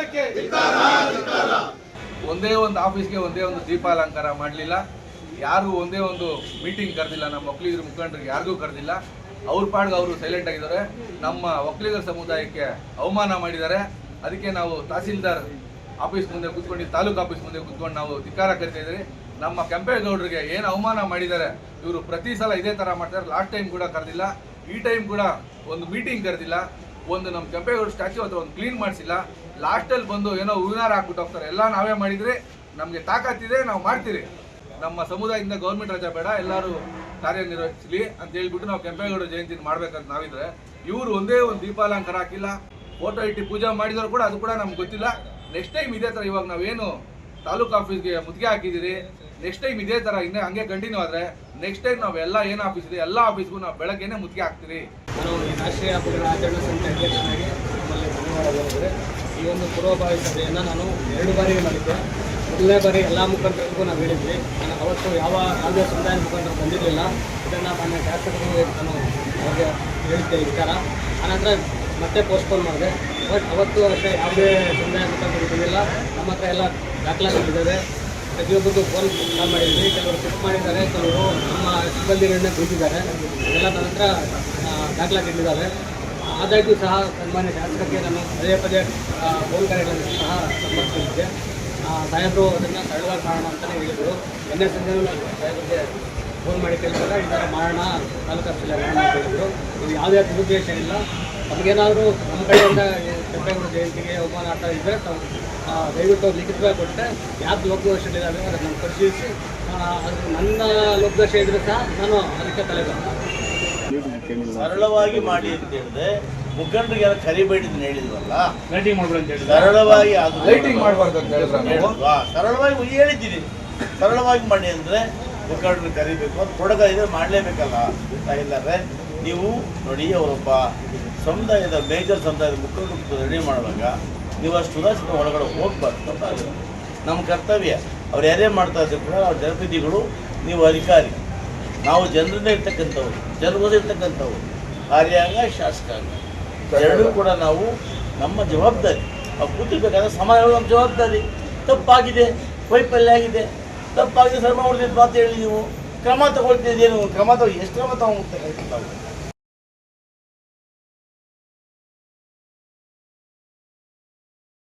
ಇದಕ್ಕೆ ಒಂದೇ ಒಂದು ಆಫೀಸ್ಗೆ ಒಂದೇ ಒಂದು ದೀಪಾಲಂಕಾರ ಮಾಡಲಿಲ್ಲ. ಯಾರು ಒಂದೇ ಒಂದು ಮೀಟಿಂಗ್ ಕರೆದಿಲ್ಲ. ನಮ್ಮ ಒಕ್ಕಲಿಗರ ಮುಖಂಡರಿಗೆ ಯಾರಿಗೂ ಕರೆದಿಲ್ಲ. ಅವ್ರ ಪಾಡ್ಗೆ ಅವರು ಸೈಲೆಂಟ್ ಆಗಿದ್ದಾರೆ. ನಮ್ಮ ಒಕ್ಕಲಿಗರ ಸಮುದಾಯಕ್ಕೆ ಅವಮಾನ ಮಾಡಿದ್ದಾರೆ. ಅದಕ್ಕೆ ನಾವು ತಹಸೀಲ್ದಾರ್ ಆಫೀಸ್ ಮುಂದೆ ಕೂತ್ಕೊಂಡು ತಾಲೂಕು ಆಫೀಸ್ ಮುಂದೆ ಕೂತ್ಕೊಂಡು ನಾವು ಧಿಕ್ಕಾರ ಕರಿತಾ ನಮ್ಮ ಕೆಂಪೇಗೌಡರಿಗೆ ಏನು ಅವಮಾನ ಮಾಡಿದ್ದಾರೆ? ಇವರು ಪ್ರತಿ ಸಲ ಇದೇ ಥರ ಮಾಡ್ತಾರೆ ಲಾಸ್ಟ್ ಟೈಮ್ ಕೂಡ ಕರೆದಿಲ್ಲ. ಈ ಟೈಮ್ ಕೂಡ ಒಂದು ಮೀಟಿಂಗ್ ಕರೆದಿಲ್ಲ. ಒಂದು ನಮ್ಮ ಕೆಂಪೇಗೌಡ ಸ್ಟ್ಯಾಚ್ಯೂ ಹತ್ರ ಒಂದು ಕ್ಲೀನ್ ಮಾಡಿಸಿಲ್ಲ. ಲಾಸ್ಟಲ್ಲಿ ಬಂದು ಏನೋ ಹೂವಿನಾರ ಹಾಕ್ಬಿಟ್ಟು ಹೋಗ್ತಾರೆ. ಎಲ್ಲ ನಾವೇ ಮಾಡಿದರೆ ನಮಗೆ ತಾಕತ್ತಿದೆ ನಾವು ಮಾಡ್ತೀರಿ. ನಮ್ಮ ಸಮುದಾಯದಿಂದ ಗೌರ್ಮೆಂಟ್ ರಜಾ ಬೇಡ, ಎಲ್ಲರೂ ಕಾರ್ಯನಿರ್ವಹಿಸಲಿ ಅಂತ ಹೇಳ್ಬಿಟ್ಟು ನಾವು ಕೆಂಪೇಗೌಡ ಜಯಂತಿ ಮಾಡ್ಬೇಕಂತ ನಾವಿದ್ರೆ. ಇವರು ಒಂದೇ ಒಂದು ದೀಪಾಲಂಕಾರ ಹಾಕಿಲ್ಲ. ಫೋಟೋ ಇಟ್ಟು ಪೂಜೆ ಮಾಡಿದ್ರು ಕೂಡ ಅದು ಕೂಡ ನಮ್ಗೆ ಗೊತ್ತಿಲ್ಲ. ನೆಕ್ಸ್ಟ್ ಟೈಮ್ ಇದೇ ಥರ ಇವಾಗ ನಾವೇನು ತಾಲೂಕು ಆಫೀಸ್ಗೆ ಮುತ್ತಿಗೆ ಹಾಕಿದ್ದೀರಿ. ನೆಕ್ಸ್ಟ್ ಟೈಮ್ ಇದೇ ಥರ ಇನ್ನೇ ಹಂಗೆ ಕಂಟಿನ್ಯೂ ಆದರೆ ನೆಕ್ಸ್ಟ್ ಟೈಮ್ ನಾವೆಲ್ಲ ಏನು ಆಫೀಸ್ ಇದೆ, ಎಲ್ಲ ಆಫೀಸ್ಗೂ ನಾವು ಬೆಳಗ್ಗೆನೆ ಮುತ್ತಿಗೆ ಹಾಕ್ತೀರಿ. ನಾನು ರಾಷ್ಟ್ರೀಯ ಹಬ್ಬಗಳ ಆಚರಣಾ ಸಮಿತಿ ಅಧ್ಯಕ್ಷನಾಗಿ ನಮ್ಮಲ್ಲಿ ಬಂದಿದೆ ಈ ಒಂದು ಪೂರ್ವಭಾವಿ ಸಭೆಯನ್ನು ನಾನು ಎರಡು ಬಾರಿ ಮಾಡಿದ್ದೆ. ಮೊದಲನೇ ಬಾರಿ ಎಲ್ಲ ಮುಖಂಡರಿಗೂ ನಾವು ಹೇಳಿದ್ವಿ. ನಾನು ಅವತ್ತು ಯಾವ ಯಾವುದೇ ಸಮುದಾಯ ಮುಖಂಡರು ಬಂದಿರಲಿಲ್ಲ. ಇದನ್ನು ಮಾನ್ಯ ಶಾಸಕರು ನಾನು ಅವ್ರಿಗೆ ಹೇಳಿದ್ದೆ ವಿಚಾರ. ಆನಂತರ ಮತ್ತೆ ಪೋಸ್ಟ್ಪೋನ್ ಮಾಡಿದೆ. ಬಟ್ ಅವತ್ತು ಅಷ್ಟೇ ಯಾವುದೇ ಸಮುದಾಯ ಮುಖಂಡರು ಬಂದಿಲ್ಲ. ನಮ್ಮ ಹತ್ರ ಎಲ್ಲ ದಾಖಲಾತಿಗಳಿದ್ದಾವೆ. ಪ್ರತಿಯೊಬ್ಬರಿಗೂ ಫೋನ್ ಕಾಲ್ ಮಾಡಿದ್ವಿ. ಕೆಲವರು ಪಿಕ್ ಮಾಡಿದ್ದಾರೆ. ಕೆಲವರು ನಮ್ಮ ಸಿಬ್ಬಂದಿಗಳನ್ನೇ ಕುಳಿತಿದ್ದಾರೆ ಎಲ್ಲ ನನ್ನ ಆ, ದಾಖಲಾತಿಗಳಿದ್ದಾವೆ ಆದಾಗ್ಯೂ ಸಹ ಸನ್ಮಾನ್ಯ ಶಾಸಕರಿಗೆ ನಾನು ಪದೇ ಪದೇ ಫೋನ್ ಕರೆಗಳನ್ನು ಸಹ ಸಂಪರ್ಕಿಸಿದ್ದೆ. ಸಾಹೇಬರು ಅದನ್ನು ತಳ್ಳುವ ಕಾರಣ ಅಂತಲೇ ಹೇಳಿದರು. ನಿನ್ನೆ ಸಂಜೆ ಸಾಹೇಬರಿಗೆ ಫೋನ್ ಮಾಡಿ ಕೇಳಿದಾಗ ಈ ಥರ ಮಾಡೋಣ ತಾಲೂಕು ಆಫೀಸಲ್ಲಿ ಅಂತ ಹೇಳಿದರು. ಇದು ಯಾವುದೇ ದುರುದ್ದೇಶ ಇಲ್ಲ. ನಮಗೇನಾದರೂ ನಮ್ಮ ಕಡೆಯಿಂದ ಕೆಂಪೇಗೌಡ ಜಯಂತಿಗೆ ಅವಮಾನ ಆಗ್ತಾ ಇದ್ದರೆ ತಾವು ದಯವಿಟ್ಟು ಲಿಖಿತವಾಗಿ ಕೊಟ್ಟರೆ ಯಾವ್ದು ಲೋಕದೋಷಗಳಿದ್ದಾವೆ ಅದನ್ನು ನಾನು ಪರಿಶೀಲಿಸಿ ಅದು ನನ್ನ ಲೋಕದೋಷ ಇದ್ದರೆ ಸಹ ನಾನು ಅದಕ್ಕೆ ತಲೆ ಸರಳವಾಗಿ ಮಾಡಿ ಅಂತ ಹೇಳಿದ್ರೆ ಮುಖಂಡರಿಗೆ ಯಾರು ಕರಿಬೇಡಿ ಅಂತ ಹೇಳಿದ್ವಲ್ಲ? ಲೈಟಿಂಗ್ ಮಾಡ್ಬಿಡಿ ಅಂತ ಸರಳವಾಗಿ ಅದು ಲೈಟಿಂಗ್ ಮಾಡಬಾರ್ದು ಅಂತ ಹೇಳಿದ್ವಾ? ಸರಳವಾಗಿ ಹೇಳಿದ್ದೀನಿ ಸರಳವಾಗಿ ಮಾಡಿ ಅಂದ್ರೆ ಮುಖಂಡರು ಕರಿಬೇಕು ಅದು ತೊಡಗಿದ್ರೆ ಇದೆ ಮಾಡಲೇಬೇಕಲ್ಲ ಇಲ್ಲಾರೆ ನೀವು ನೋಡಿ ಅವರೊಬ್ಬ ಸಮುದಾಯದ ಮೇಜರ್ ಸಮುದಾಯದ ಮುಖಂಡರು ರೆಡಿ ಮಾಡುವಾಗ ನೀವು ಅಷ್ಟು ಸುಧಾರಿಸಿದ ಒಳಗಡೆ ಹೋಗ್ಬಾರ್ದು ನಮ್ಮ ಕರ್ತವ್ಯ. ಅವ್ರು ಯಾರೇ ಮಾಡ್ತಾ ಇದ್ರು ಕೂಡ ಅವ್ರ ಜನಪ್ರತಿನಿಧಿಗಳು ನೀವು ಅಧಿಕಾರಿ. ನಾವು ಜನರನ್ನೇ ಇರ್ತಕ್ಕಂಥವ್ರು ಜನರಿಂದ ಇರ್ತಕ್ಕಂಥವ್ರು. ಕಾರ್ಯಾಂಗ, ಶಾಸಕಾಂಗ. ಎರಡೂ ಕೂಡ ನಾವು ನಮ್ಮ ಜವಾಬ್ದಾರಿ. ಆ ಕೂತಿರ್ಬೇಕಾದ್ರೆ ಸಮಾಜ ನಮ್ಮ ಜವಾಬ್ದಾರಿ. ತಪ್ಪಾಗಿದೆ, ವೈಫಲ್ಯ ಆಗಿದೆ. ತಪ್ಪಾಗಿದೆ ಸರ್ಮ ಮಾಡ್ತಿದ್ದು ಮಾತು ಹೇಳಿ ನೀವು. ಕ್ರಮ ತಗೊಳ್ತಿದ್ದೇನು? ಕ್ರಮ ತಗೋ, ಎಷ್ಟು ಕ್ರಮ ತಗೊಂಡು ನಾವು.